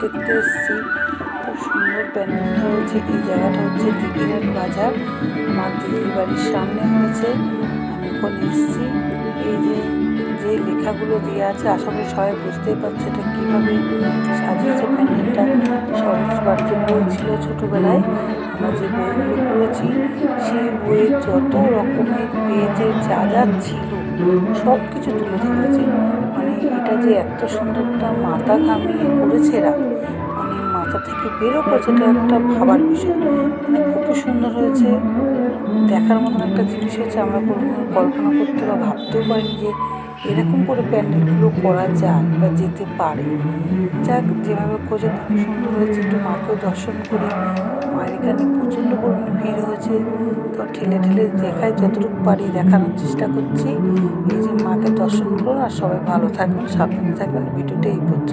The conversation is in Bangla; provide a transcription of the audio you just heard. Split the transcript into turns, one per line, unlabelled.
দেখতে এসেছি। খুব সুন্দর প্যান্ডেলটা হয়েছে, এই জায়গাটা হচ্ছে দিঘিরাট বাজার। আমার দিদির বাড়ির সামনে হয়েছে। আমি ওখানে এসেছি। এই যে যে লেখাগুলো দেওয়া আছে, আশা করি সবাই বুঝতেই পারছে এটা কীভাবে সাজিয়েছে প্যান্ডেলটা। সরস বাড়িতে বই ছিল ছোটোবেলায়। আমরা যে বইগুলো পড়েছি, সেই বইয়ের যত রকমের পেজের যা যা ছিল সব কিছু তুলে ধরেছে। এটা যে এত সুন্দর একটা মাথা ঘামিয়ে করেছে এরা। মানে মাথা থেকে বেরো করছে এটা একটা ভাবার বিষয়। মানে খুব সুন্দর হয়েছে। দেখার মতন একটা জিনিস হচ্ছে আমরা কোনো কল্পনা করতে বা ভাবতেও পারিনি যে এরকম করে প্যান্ডেলগুলো করা যায় বা যেতে পারে। যাক, যেভাবে করেছে খুব সুন্দর হয়েছে। একটু মাকেও দর্শন করি। মায়ের এখানে প্রচণ্ড পরিমাণে ভিড় হয়েছে। তো ঠেলে ঠেলে দেখায়, যতটুকু পারি দেখানোর চেষ্টা করছি। এই যে করুন আর সবাই ভালো থাকবেন সাবধানে থাকবেন। ভিডিওটা এই পর্যন্ত।